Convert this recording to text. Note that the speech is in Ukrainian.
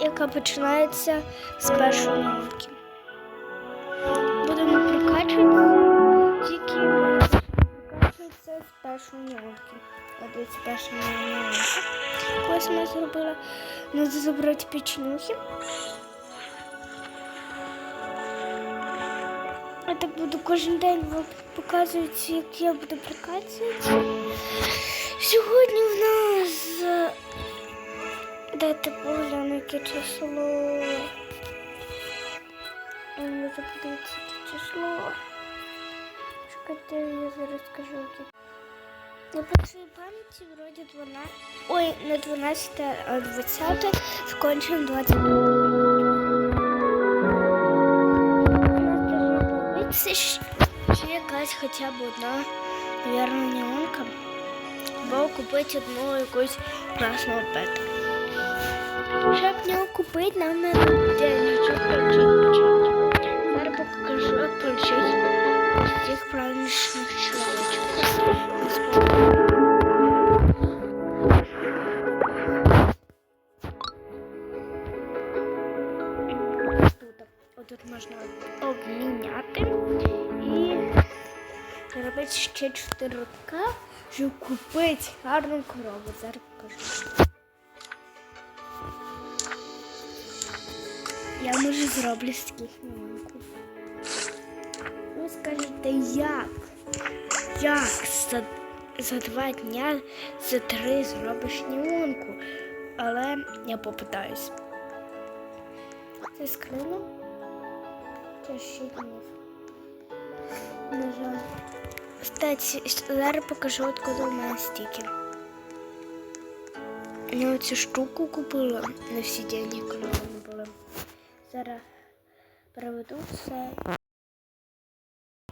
яка починається з першої науки. Будемо прокачувати тільки прокачується з першої науки. От дивіться, перша наука. Ось ми зробили. Треба забрати печенюхи. Я так буду кожен день вам показувати, як я буду прокачувати. Сьогодні в нас е, дайте погляну, яке число. Я не запитається, яке число. Чекайте, я зараз скажу, яке. На першій пам'яті вроді 12. Ой, не 12, а 20, скончено 22. Це ж ще якась хоча б одна, мабуть, неонка. Або купити одну якусь красного пета. Щоб нього купити, нам не буде нічого включити. Зараз. Тут, можна обміняти і зробити ще 4К, щоб купити гарну корову. Зараз покажу. Я може зроблю з таких маленьку. Ви скажете, як? Як за, за два дня, за три зробиш неонку? Але я попитаюсь. Це скрину. Це ще днів. На жаль. Кстати, зараз покажу, откуда у мене стільки. Я оцю штуку купила на всі деньги, коли. Зараз проведу все